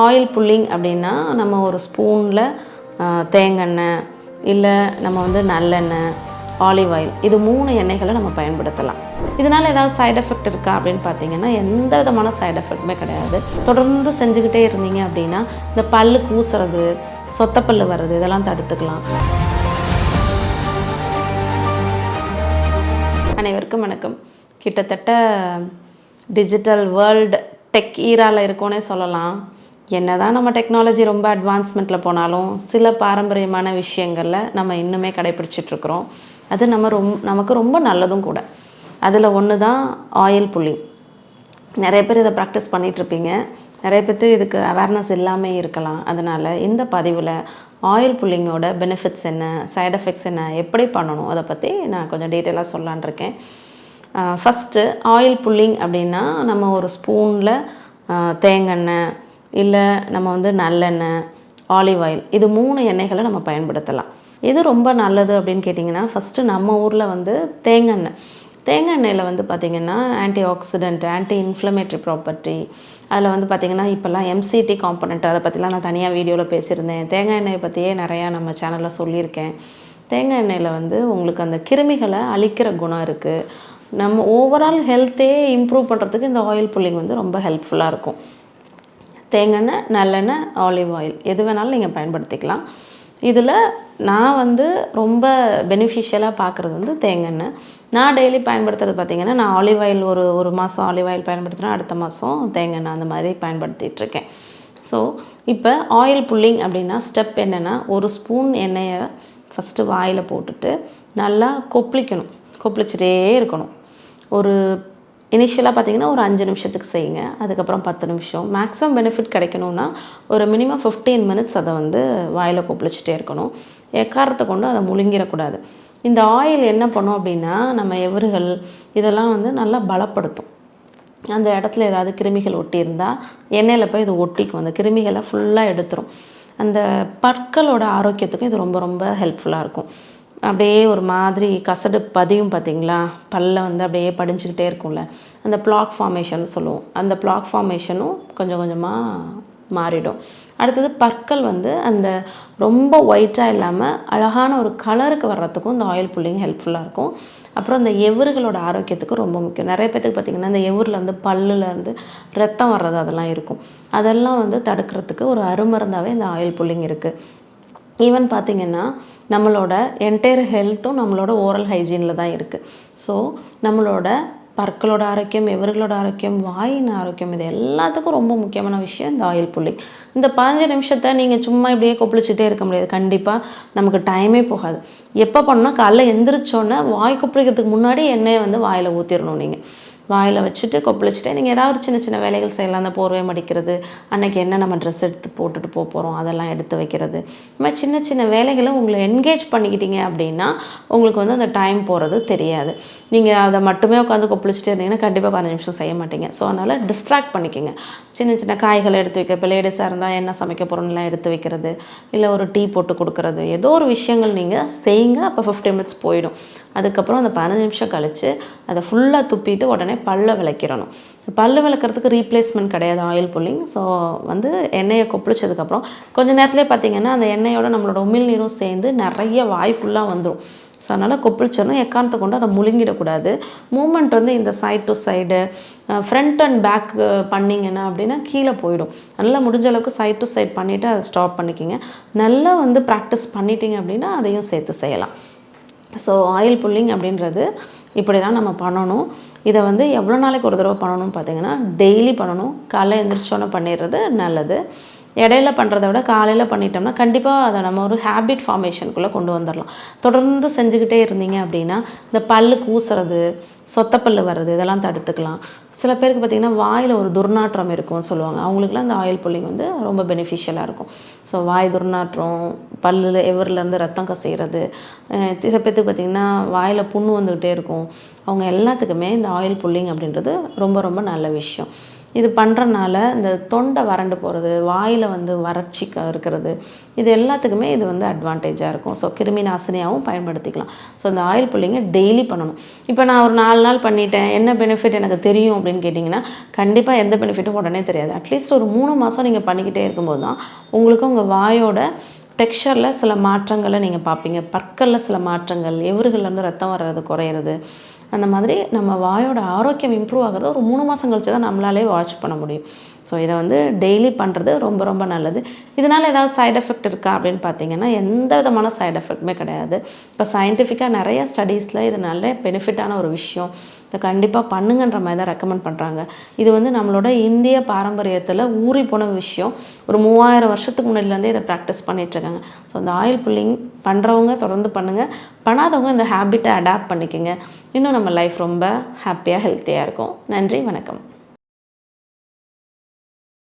Oil pulling அப்படின்னா நம்ம ஒரு ஸ்பூனில் தேங்காய் இல்லை நம்ம வந்து நல்லெண்ணெய் ஆலிவ் ஆயில் இது மூணு எண்ணெய்களை நம்ம பயன்படுத்தலாம். இதனால் ஏதாவது சைட் எஃபெக்ட் இருக்கா அப்படின்னு பார்த்தீங்கன்னா எந்த விதமான சைட் எஃபெக்ட்டுமே கிடையாது. தொடர்ந்து செஞ்சுக்கிட்டே இருந்தீங்க அப்படின்னா இந்த பல்லு கூசுறது சொத்தப்பல்லு வர்றது இதெல்லாம் தடுத்துக்கலாம். அனைவருக்கும் வணக்கம். கிட்டத்தட்ட டிஜிட்டல் வேர்ல்டு டெக் ஈராவில் இருக்கோன்னே சொல்லலாம். என்னதான் நம்ம டெக்னாலஜி ரொம்ப அட்வான்ஸ்மெண்ட்டில் போனாலும் சில பாரம்பரியமான விஷயங்களில் நம்ம இன்னுமே கடைப்பிடிச்சிட்ருக்குறோம் அது நம்ம ரொம் நமக்கு ரொம்ப நல்லதும் கூட. அதில் ஒன்று தான் ஆயில் புல்லிங் நிறைய பேர் இதை ப்ராக்டிஸ் பண்ணிகிட்ருப்பீங்க நிறைய பேர்த்து இதுக்கு அவேர்னஸ் இல்லாமல் இருக்கலாம். அதனால் இந்த பதிவில் ஆயில் புல்லிங்கோட பெனிஃபிட்ஸ் என்ன சைட் எஃபெக்ட்ஸ் என்ன எப்படி பண்ணணும் அதை பற்றி நான் கொஞ்சம் டீட்டெயிலாக சொல்லலான் இருக்கேன். ஃபஸ்ட்டு ஆயில் புல்லிங் அப்படின்னா நம்ம ஒரு ஸ்பூனில் தேங்காய் இல்லை நம்ம வந்து நல்லெண்ணெய் ஆலிவ் ஆயில் இது மூணு எண்ணெய்களை நம்ம பயன்படுத்தலாம். இது ரொம்ப நல்லது அப்படின்னு கேட்டிங்கன்னா ஃபஸ்ட்டு நம்ம ஊரில் வந்து தேங்காய் எண்ணெய் தேங்காய் எண்ணெயில் வந்து பார்த்திங்கன்னா anti oxidant anti inflammatory property அதில் வந்து பார்த்திங்கன்னா இப்போல்லாம் எம்சிடி காம்பனண்ட் அதை பற்றிலாம் நான் தனியாக வீடியோவில் பேசியிருந்தேன். தேங்காய் எண்ணெயை பற்றியே நிறையா நம்ம சேனலில் சொல்லியிருக்கேன். தேங்காய் எண்ணெயில் வந்து உங்களுக்கு அந்த கிருமிகளை அழிக்கிற குணம் இருக்குது நம்ம ஓவரால் ஹெல்த்தே இம்ப்ரூவ் பண்ணுறதுக்கு இந்த ஆயில் புல்லிங் வந்து ரொம்ப ஹெல்ப்ஃபுல்லாக இருக்கும். தேங்காய் நல்லெண்ணெய் ஆலிவ் ஆயில் எது வேணாலும் நீங்கள் பயன்படுத்திக்கலாம். இதில் நான் வந்து ரொம்ப பெனிஃபிஷியலாக பார்க்குறது வந்து தேங்காய் நான் டெய்லி பயன்படுத்துறது பார்த்திங்கன்னா நான் ஆலிவ் ஆயில் ஒரு ஒரு மாதம் ஆலிவ் ஆயில் பயன்படுத்துகிறேன் அடுத்த மாதம் தேங்காய் அந்த மாதிரி பயன்படுத்திகிட்ருக்கேன் ஸோ இப்போ ஆயில் புல்லிங் அப்படின்னா ஸ்டெப் என்னென்னா ஒரு ஸ்பூன் எண்ணெயை ஃபஸ்ட்டு வாயில் போட்டுட்டு நல்லா கொப்பளிக்கணும். கொப்பளிச்சிட்டே இருக்கணும். ஒரு இனிஷியலாக பார்த்தீங்கன்னா ஒரு அஞ்சு நிமிஷத்துக்கு செய்யுங்க. அதுக்கப்புறம் பத்து நிமிஷம். மேக்ஸிமம் பெனிஃபிட் கிடைக்கணும்னா ஒரு மினிமம் ஃபிஃப்டீன் மினிட்ஸ் அதை வந்து வாயில் கொப்பளிச்சுட்டே இருக்கணும். எக்காரத்தை கொண்டு அதை முழுங்கிடக்கூடாது. இந்த ஆயில் என்ன பண்ணும் அப்படின்னா நம்ம எவர்கள் இதெல்லாம் வந்து நல்லா பலப்படுத்தும். அந்த இடத்துல ஏதாவது கிருமிகள் ஒட்டியிருந்தால் எண்ணெயில் போய் இது ஒட்டிக்கும். அந்த கிருமிகளை ஃபுல்லாக எடுத்துரும். அந்த பற்களோட ஆரோக்கியத்துக்கும் இது ரொம்ப ரொம்ப ஹெல்ப்ஃபுல்லாக இருக்கும். அப்படியே ஒரு மாதிரி கசடு பதியும் பார்த்தீங்களா? பல்ல வந்து அப்படியே படிஞ்சுக்கிட்டே இருக்கும்ல. அந்த பிளாக் ஃபார்மேஷன் சொல்லுவோம். அந்த பிளாக் ஃபார்மேஷனும் கொஞ்சம் கொஞ்சமாக மாறிடும். அடுத்தது பற்கள் வந்து அந்த ரொம்ப ஒயிட்டாக இல்லாமல் அழகான ஒரு கலருக்கு வர்றதுக்கும் இந்த ஆயில் புல்லிங் ஹெல்ப்ஃபுல்லாக இருக்கும். அப்புறம் இந்த எவர்களோட ஆரோக்கியத்துக்கு ரொம்ப முக்கியம். நிறைய பேத்துக்கு பார்த்திங்கன்னா இந்த எவரில் வந்து பல்லில் இருந்து ரத்தம் வர்றது அதெல்லாம் இருக்கும். அதெல்லாம் வந்து தடுக்கிறதுக்கு ஒரு அருமருந்தாகவே இந்த ஆயில் புல்லிங் இருக்குது ஈவன் பார்த்திங்கன்னா நம்மளோட என்டையர் ஹெல்த்தும் நம்மளோட ஓரல் ஹைஜீனில் தான் இருக்குது ஸோ நம்மளோட பற்களோட ஆரோக்கியம் எவர்களோட ஆரோக்கியம் வாயின் ஆரோக்கியம் இது எல்லாத்துக்கும் ரொம்ப முக்கியமான விஷயம் இந்த ஆயில் புள்ளி. இந்த பதினஞ்சு நிமிஷத்தை நீங்கள் சும்மா இப்படியே கொப்பளிச்சுட்டே இருக்க முடியாது. கண்டிப்பாக நமக்கு டைமே போகாது. எப்போ பண்ணால் காலைல எந்திரிச்சோன்னே வாய் கொப்பளிக்கிறதுக்கு முன்னாடி எண்ணெயை வந்து வாயில் ஊற்றிடணும் நீங்கள் வாயில் வச்சுட்டு கொப்பளிச்சுட்டு நீங்கள் ஏதாவது ஒரு சின்ன சின்ன வேலைகள் செய்யலாம். அந்த போர்வை மடிக்கிறது அன்றைக்கி என்ன நம்ம ட்ரெஸ் எடுத்து போட்டுட்டு போக போகிறோம் அதெல்லாம் எடுத்து வைக்கிறது. இந்த மாதிரி சின்ன சின்ன வேலைகளை உங்களை என்கேஜ் பண்ணிக்கிட்டீங்க அப்படின்னா உங்களுக்கு வந்து அந்த டைம் போகிறது தெரியாது. நீங்கள் அதை மட்டுமே உட்காந்து கொப்பளிச்சுட்டு இருந்தீங்கன்னா கண்டிப்பாக பதினஞ்சு நிமிஷம் செய்ய மாட்டீங்க. ஸோ அதனால் டிஸ்ட்ராக்ட் பண்ணிக்கோங்க. சின்ன சின்ன காய்களை எடுத்து வைக்க இப்போ லேடிஸாக இருந்தால் என்ன சமைக்க போகிறோம்லாம் எடுத்து வைக்கிறது இல்லை ஒரு டீ போட்டு கொடுக்குறது ஏதோ ஒரு விஷயங்கள் நீங்கள் செய்யுங்க அப்போ ஃபிஃப்டி மினிட்ஸ் போயிடும். அதுக்கப்புறம் அந்த பதினஞ்சு நிமிஷம் கழித்து அதை ஃபுல்லாக துப்பிட்டு உடனே பல்ல விளக்கிடணும். பல்லு விளக்குறதுக்கு ரீப்ளேஸ்மெண்ட் கிடையாது ஆயில் புல்லிங் ஸோ வந்து எண்ணெயை கொப்பளிச்சதுக்கப்புறம் கொஞ்சம் நேரத்துலேயே பார்த்தீங்கன்னா அந்த எண்ணெயோட நம்மளோட உமிழ் நீரும் சேர்ந்து நிறைய வாய் ஃபுல்லாக வந்துடும் ஸோ அதனால் கொப்பளிச்சிடணும். எக்காரணத்தை கொண்டு அதை முழுங்கிடக்கூடாது. மூமெண்ட் வந்து இந்த side to side front and back பண்ணிங்கன்னா அப்படின்னா கீழே போயிடும். நல்லா முடிஞ்ச அளவுக்கு சைட் டு சைட் பண்ணிவிட்டு அதை ஸ்டாப் பண்ணிக்கிங்க. நல்லா வந்து ப்ராக்டிஸ் பண்ணிட்டீங்க அப்படின்னா அதையும் சேர்த்து செய்யலாம். ஸோ ஆயில் புல்லிங் அப்படின்றது இப்படி தான் நம்ம பண்ணணும். இதை வந்து எவ்வளோ நாளைக்கு ஒரு தடவை பண்ணணும்னு பார்த்தீங்கன்னா டெய்லி பண்ணணும். காலைல எழுந்திரிச்சோன்னே பண்ணிடுறது நல்லது. இடையில பண்ணுறத விட காலையில் பண்ணிட்டோம்னா கண்டிப்பாக அதை நம்ம ஒரு ஹேபிட் ஃபார்மேஷனுக்குள்ளே கொண்டு வந்துடலாம் தொடர்ந்து செஞ்சுக்கிட்டே இருந்தீங்க அப்படின்னா இந்த பல்லு கூசுறது சொத்தப்பல் வர்றது இதெல்லாம் தடுத்துக்கலாம். சில பேருக்கு பார்த்திங்கன்னா வாயில் ஒரு துர்நாற்றம் இருக்கும்னு சொல்லுவாங்க. அவங்களுக்குலாம் இந்த ஆயில் புல்லிங் வந்து ரொம்ப பெனிஃபிஷியலாக இருக்கும். ஸோ வாய் துர்நாற்றம் பல்லில் எவர்லேருந்து ரத்தம் கசைகிறது சில பேர்த்துக்கு பார்த்திங்கன்னா வாயில் புண்ணு வந்துக்கிட்டே இருக்கும். அவங்க எல்லாத்துக்குமே இந்த ஆயில் புல்லிங் அப்படின்றது ரொம்ப ரொம்ப நல்ல விஷயம். இது பண்ணுறனால இந்த தொண்டை வறண்டு போகிறது வாயில் வந்து வறட்சி இருக்கிறது இது எல்லாத்துக்குமே இது வந்து அட்வான்டேஜாக இருக்கும். ஸோ கிருமி நாசினியாகவும் பயன்படுத்திக்கலாம். ஸோ இந்த ஆயில் புல்லிங்கை டெய்லி பண்ணணும். இப்போ நான் ஒரு நாலு நாள் பண்ணிட்டேன் என்ன பெனிஃபிட் எனக்கு தெரியும் அப்படின்னு கேட்டிங்கன்னா கண்டிப்பாக எந்த பெனிஃபிட்டும் உடனே தெரியாது. அட்லீஸ்ட் ஒரு மூணு மாதம் நீங்கள் பண்ணிக்கிட்டே இருக்கும்போது தான் உங்களுக்கு உங்கள் வாயோட டெக்ஸ்சரில் சில மாற்றங்களை நீங்கள் பார்ப்பீங்க. பற்களில் சில மாற்றங்கள் எவர்கள்லேருந்து ரத்தம் வர்றது குறையிறது அந்த மாதிரி நம்ம வாயோட ஆரோக்கியம் இம்ப்ரூவ் ஆகிறது ஒரு மூணு மாதம் கழிச்சு தான் நம்மளாலே வாட்ச் பண்ண முடியும். ஸோ இதை வந்து டெய்லி பண்ணுறது ரொம்ப ரொம்ப நல்லது. இதனால் ஏதாவது சைட் எஃபெக்ட் இருக்கா அப்படின்னு பார்த்தீங்கன்னா எந்த விதமான சைட் எஃபெக்ட்டுமே கிடையாது. இப்போ சயின்டிஃபிக்காக நிறைய ஸ்டடீஸில் இது நல்ல பெனிஃபிட்டான ஒரு விஷயம். இதை கண்டிப்பாக பண்ணுங்கன்ற மாதிரி தான் ரெக்கமெண்ட் பண்ணுறாங்க இது வந்து நம்மளோட இந்திய பாரம்பரியத்தில் ஊறி போன விஷயம். ஒரு மூவாயிரம் வருஷத்துக்கு முன்னாடிலேருந்தே இதை ப்ராக்டிஸ் பண்ணிகிட்ருக்காங்க ஸோ இந்த ஆயில் புல்லிங் பண்ணுறவங்க தொடர்ந்து பண்ணுங்கள் பண்ணாதவங்க இந்த ஹேபிட்டை அடாப்ட் பண்ணிக்கோங்க. இன்னும் நம்ம லைஃப் ரொம்ப ஹாப்பியாக ஹெல்த்தியாக இருக்கும். நன்றி வணக்கம்.